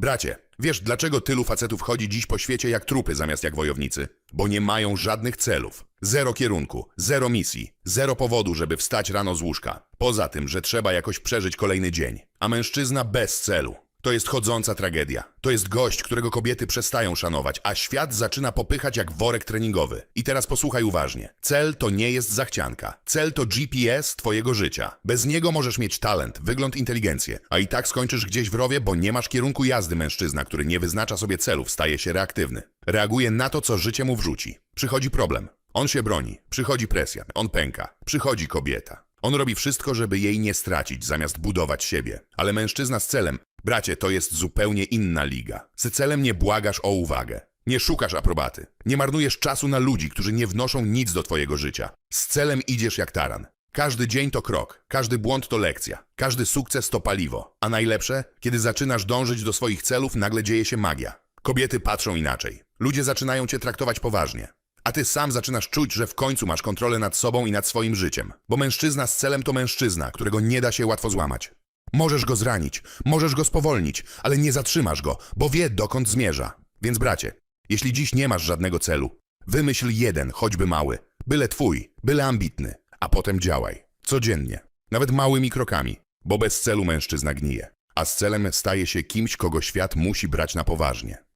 Bracie, wiesz dlaczego tylu facetów chodzi dziś po świecie jak trupy zamiast jak wojownicy? Bo nie mają żadnych celów. Zero kierunku, zero misji, zero powodu, żeby wstać rano z łóżka. Poza tym, że trzeba jakoś przeżyć kolejny dzień. A mężczyzna bez celu. To jest chodząca tragedia. To jest gość, którego kobiety przestają szanować, a świat zaczyna popychać jak worek treningowy. I teraz posłuchaj uważnie. Cel to nie jest zachcianka. Cel to GPS twojego życia. Bez niego możesz mieć talent, wygląd, inteligencję, a i tak skończysz gdzieś w rowie, bo nie masz kierunku jazdy mężczyzna, który nie wyznacza sobie celów, staje się reaktywny. Reaguje na to, co życie mu wrzuci. Przychodzi problem. On się broni. Przychodzi presja. On pęka. Przychodzi kobieta. On robi wszystko, żeby jej nie stracić, zamiast budować siebie. Ale mężczyzna z celem, bracie, to jest zupełnie inna liga. Z celem nie błagasz o uwagę. Nie szukasz aprobaty. Nie marnujesz czasu na ludzi, którzy nie wnoszą nic do twojego życia. Z celem idziesz jak taran. Każdy dzień to krok, każdy błąd to lekcja, każdy sukces to paliwo. A najlepsze, kiedy zaczynasz dążyć do swoich celów, nagle dzieje się magia. Kobiety patrzą inaczej. Ludzie zaczynają cię traktować poważnie. A ty sam zaczynasz czuć, że w końcu masz kontrolę nad sobą i nad swoim życiem. Bo mężczyzna z celem to mężczyzna, którego nie da się łatwo złamać. Możesz go zranić, możesz go spowolnić, ale nie zatrzymasz go, bo wie dokąd zmierza. Więc bracie, jeśli dziś nie masz żadnego celu, wymyśl jeden, choćby mały, byle twój, byle ambitny, a potem działaj. Codziennie, nawet małymi krokami, bo bez celu mężczyzna gnije, a z celem staje się kimś, kogo świat musi brać na poważnie.